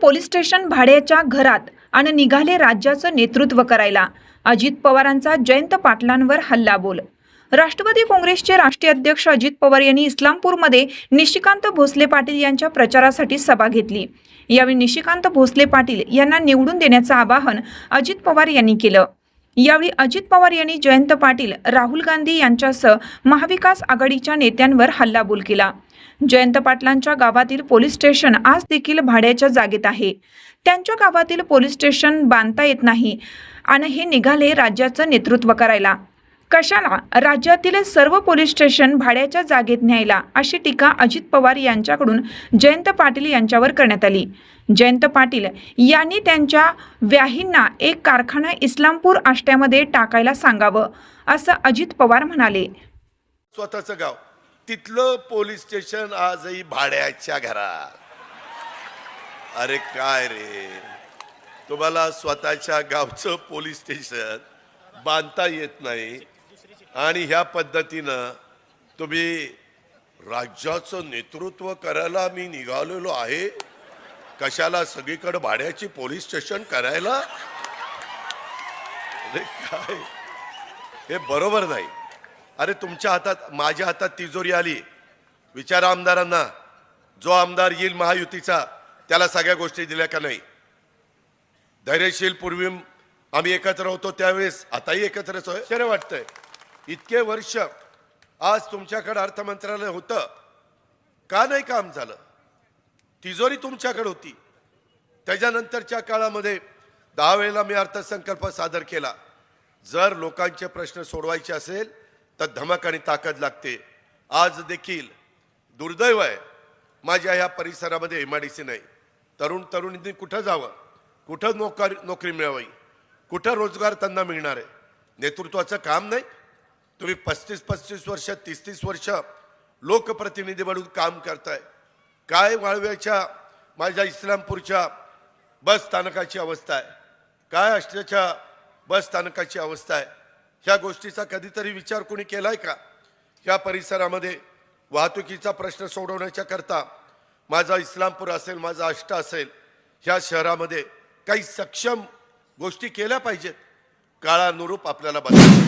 Police station भाड्याच्या घरात आणि निघाले राज्याचं नेतृत्व करायला. अजित पवारांचा जयंत पाटलांवर हल्लाबोल. राष्ट्रवादी काँग्रेसचे राष्ट्रीय अध्यक्ष अजित पवार यांनी इस्लामपूरमध्ये निशिकांत भोसले पाटील यांच्या प्रचारासाठी सभा घेतली. यावेळी निशिकांत भोसले पाटील यांना निवडून देण्याचं आवाहन अजित पवार यांनी केलं. यावेळी अजित पवार यांनी जयंत पाटील राहुल गांधी यांच्यासह महाविकास आघाडीच्या नेत्यांवर हल्लाबोल केला. जयंत पाटलांच्या गावातील पोलीस स्टेशन आज देखील भाड्याच्या जागेत आहे. त्यांच्या गावातील पोलीस स्टेशन बांधता येत नाही आणि हे निघाले राज्याचं नेतृत्व करायला. कशाला? राज्यातील सर्व पोलीस स्टेशन भाड्याच्या जागेत न्यायला अशी टीका अजित पवार यांच्याकडून जयंत पाटील यांच्यावर करण्यात आली. जयंत पाटील यांनी त्यांच्या व्याहींना एक कारखाना इस्लामपूर आष्ट्यामध्ये टाकायला सांगावं असं अजित पवार म्हणाले. स्वतःचं गाव. तिथलं पोलीस स्टेशन आजही भाड्याच्या घरात. अरे काय रे? तुम्हाला स्वतःच्या गावचं पोलीस स्टेशन बांधता येत नाही आणि ह्या पद्धतीनं तुम्ही राज्याचं नेतृत्व करायला मी निघालेलो आहे. कशाला सगळीकडे भाड्याची पोलीस स्टेशन करायला? अरे काय? हे बरोबर नाही. अरे तुमच्या हातात माझ्या हातात तिजोरी आली. विचारा आमदारांना जो आमदार येईल महायुतीचा त्याला सगळ्या गोष्टी दिल्या का नाही? धैर्यशील पूर्वी आम्ही एकत्र होतो त्यावेळेस आताही एकत्रच होय शरे वाटतंय. इतके वर्ष आज तुमच्याकडे अर्थमंत्रालय होतं. का नाही काम झालं? तिजोरी तुमच्याकडे होती. त्याच्यानंतरच्या काळामध्ये दहा वेळेला मी अर्थसंकल्प सादर केला. जर लोकांचे प्रश्न सोडवायचे असेल तर धमक आणि ताकद लागते. आज देखील दुर्दैव आहे. माझ्या ह्या परिसरामध्ये एम आय डी सी नाही. तरुण तरुणींनी कुठं जावं? कुठं नोकर नोकरी मिळावी? कुठं रोजगार त्यांना मिळणार आहे? नेतृत्वाचं काम नाही? तुम्ही पस्तीस पस्तीस वर्ष तीस तीस वर्ष लोकप्रतिनिधी म्हणून काम करताय. काय वाळव्याच्या माझ्या इस्लामपूरच्या बस स्थानकाची अवस्था आहे? काय अष्टच्या बस स्थानकाची अवस्था आहे? ह्या गोष्टीचा कधीतरी विचार कोणी केलाय का? या परिसरामध्ये वाहतुकीचा प्रश्न सोडवण्याच्या करता माझा इस्लामपूर असेल माझा आष्टा असेल ह्या शहरामध्ये काही सक्षम गोष्टी केल्या पाहिजेत. काळानुरूप आपल्याला बदल